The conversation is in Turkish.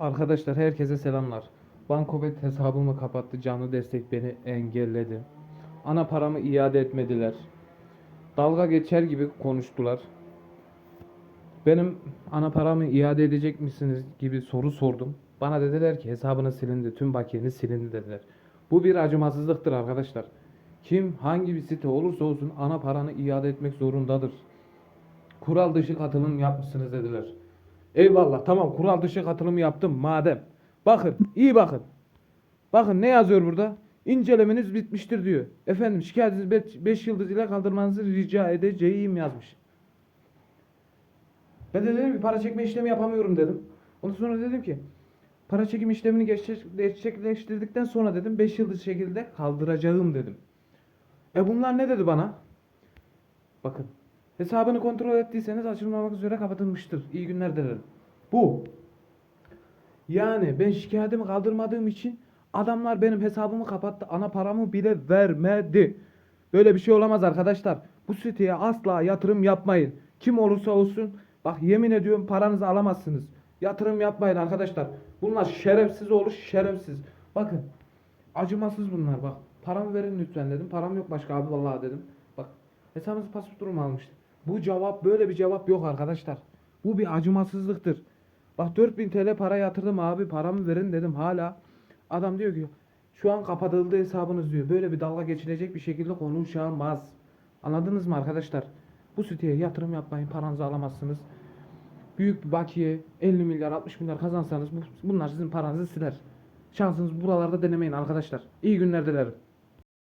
Arkadaşlar herkese selamlar. Bankobet hesabımı kapattı. Canlı destek beni engelledi. Ana paramı iade etmediler. Dalga geçer gibi konuştular. Benim ana paramı iade edecek misiniz gibi soru sordum. Bana dediler ki hesabını silindi, tüm bakiyeniz silindi dediler. Bu bir acımasızlıktır arkadaşlar. Kim hangi bir site olursa olsun ana paranı iade etmek zorundadır. Kural dışı katılım yapmışsınız dediler. Eyvallah tamam kural dışı katılım yaptım madem. Bakın iyi bakın. Bakın ne yazıyor burada? İncelemeniz bitmiştir diyor. Efendim şikayetinizi 5 yıldız ile kaldırmanızı rica edeceğim yazmış. Ben de dedim ki para çekme işlemi yapamıyorum dedim. Ondan sonra dedim ki para çekim işlemini gerçek- gerçekleştirdikten sonra dedim 5 yıldız şekilde kaldıracağım dedim. E bunlar ne dedi bana? Bakın hesabını kontrol ettiyseniz açılmamak üzere kapatılmıştır. İyi günler dedim. Bu. Yani ben şikayetimi kaldırmadığım için adamlar benim hesabımı kapattı. Ana paramı bile vermedi. Böyle bir şey olamaz arkadaşlar. Bu siteye asla yatırım yapmayın. Kim olursa olsun bak yemin ediyorum paranızı alamazsınız. Yatırım yapmayın arkadaşlar. Bunlar şerefsiz olur şerefsiz. Bakın acımasız bunlar bak. Paramı verin lütfen dedim. Param yok başka abi vallahi dedim. Bak hesabınızı pasaport durumu almıştı. Bu cevap böyle bir cevap yok arkadaşlar. Bu bir acımasızlıktır. Bak 4000 TL para yatırdım abi paramı verin dedim hala. Adam diyor ki şu an kapatıldı hesabınız diyor. Böyle bir dalga geçilecek bir şekilde konuşamaz. Anladınız mı arkadaşlar? Bu siteye yatırım yapmayın paranızı alamazsınız. Büyük bir bakiye 50 milyar 60 milyar kazansanız bu- bunlar sizin paranızı siler. Şansınız buralarda denemeyin arkadaşlar. İyi günler dilerim.